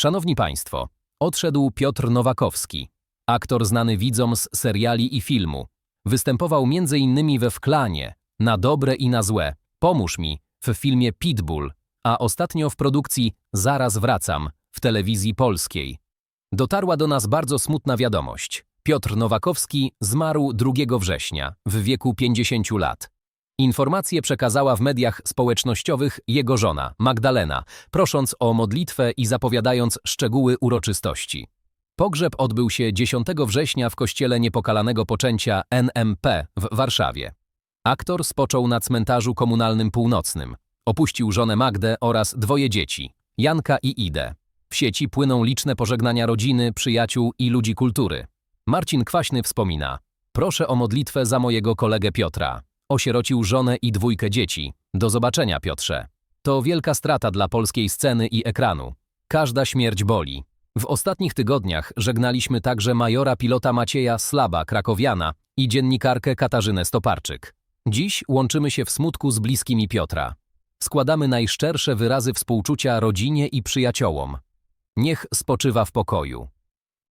Szanowni Państwo, odszedł Piotr Nowakowski, aktor znany widzom z seriali i filmu. Występował m.in. we Wklanie, Na dobre i na złe, Pomóż mi, w filmie Pitbull, a ostatnio w produkcji Zaraz wracam, w telewizji polskiej. Dotarła do nas bardzo smutna wiadomość. Piotr Nowakowski zmarł 2 września, w wieku 50 lat. Informację przekazała w mediach społecznościowych jego żona, Magdalena, prosząc o modlitwę i zapowiadając szczegóły uroczystości. Pogrzeb odbył się 10 września w kościele Niepokalanego Poczęcia NMP w Warszawie. Aktor spoczął na cmentarzu komunalnym północnym. Opuścił żonę Magdę oraz dwoje dzieci, Janka i Idę. W sieci płyną liczne pożegnania rodziny, przyjaciół i ludzi kultury. Marcin Kwaśny wspomina: Proszę o modlitwę za mojego kolegę Piotra. Osierocił żonę i dwójkę dzieci. Do zobaczenia, Piotrze. To wielka strata dla polskiej sceny i ekranu. Każda śmierć boli. W ostatnich tygodniach żegnaliśmy także majora pilota Macieja Slaba, krakowiana i dziennikarkę Katarzynę Stoparczyk. Dziś łączymy się w smutku z bliskimi Piotra. Składamy najszczersze wyrazy współczucia rodzinie i przyjaciołom. Niech spoczywa w pokoju.